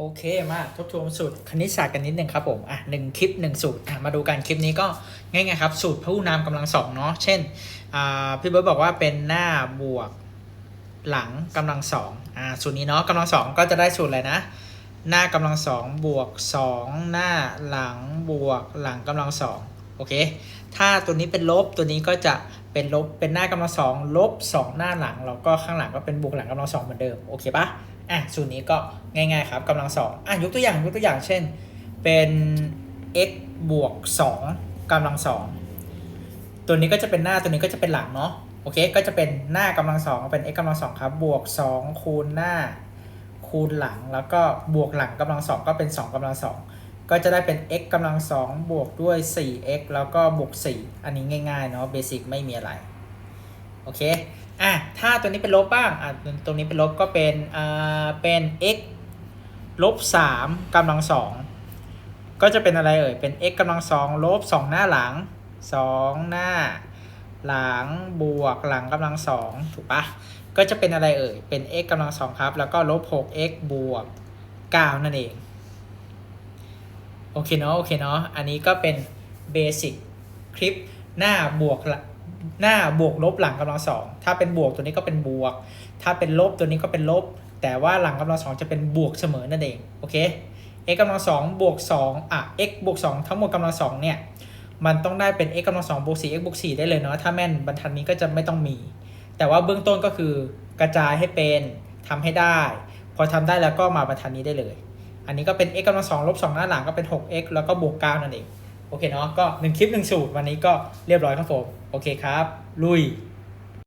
โอเคมาทบทวนสูตรคณิตศาสตร์กันนิดนึงครับผมอะหนึ่งคลิปหนึ่งสูตรอะมาดูกันคลิปนี้ก็ง่ายๆครับ สูตรพหุนามกำลังสองเนาะเช่นอ่าพี่เบิร์ตบอกว่าเป็นหน้าบวกหลังกำลังสองอ่าสูตรนี้เนาะกำลังสองก็จะได้สูตรอะไรนะ หน้ากำลังสองบวกสองหน้าหลังบวกหลังกำลังสองโอเค ถ้าตัวนี้เป็นลบตัวนี้ก็จะเป็นลบเป็นหน้ากำลังสองลบสองหน้าหลังแล้วก็ข้างหลังก็เป็นบวกหลังกำลังสองเหมือนเดิมโอเคปะ อะสูตรนี้ก็ง่ายๆครับกำลังสองอะยกตัวอย่างยกตัวอย่างเช่น เป็น x บวก2กำลังสองตัวนี้ก็จะเป็นหน้าตัวนี้ก็จะเป็นหลังเนาะโอเคก็จะเป็นหน้ากำลังสองเป็น x กำลังสองครับบวก 2 คูณหน้า คูณหลังแล้วก็บวกหลังกำลังสองก็เป็น 2กำลังสองก็จะได้เป็น x กำลังสองบวกด้วย 4x แล้วก็บวก 4 อันนี้ง่ายๆเนาะเบสิกไม่มีอะไร โอเคอะถ้าตัวนี้เป็นลบบ้างอะตรงนี้เป็นลบก็เป็นอ่าเป็น x ลบ3กำลังสองก็จะเป็นอะไรเอ่ยเป็น x กำลังสองลบ2หน้าหลัง2หน้า หลังบวกหลังกำลังสองถูกปะก็จะเป็นอะไรเอ่ยเป็น x กำลังสองครับ แล้วก็ลบ 6x บวก9นั่นเองโอเคเนาะโอเคเนาะอันนี้ก็เป็นเบสิกคลิปหน้าบวก หน้าบวกลบหลังกำลังสองถ้าเป็นบวกตัวนี้ก็เป็นบวก ถ้าเป็นลบตัวนี้ก็เป็นลบ แต่ว่าหลังกำลังสองจะเป็นบวกเสมอนั่นเองโอเค x กำลังสองบวกสองอะ x บวกสองทั้งหมดกำลังสองเนี่ยมันต้องได้เป็น x กำลังสองบวกสี่ x บวกสี่ได้เลยเนาะถ้าแม่นบรรทัดนี้ก็จะไม่ต้องมี แต่ว่าเบื้องต้นก็คือกระจายให้เป็นทำให้ได้ พอทำได้แล้วก็มาบรรทัดนี้ได้เลย อันนี้ก็เป็น x กำลังสองลบสองหน้าหลังก็เป็น 6x แล้วก็บวก9นั่นเอง โอเคเนาะก็หนึ่งคลิปหนึ่งสูตรวันนี้ก็เรียบร้อยครับผมโอเคครับ ลุย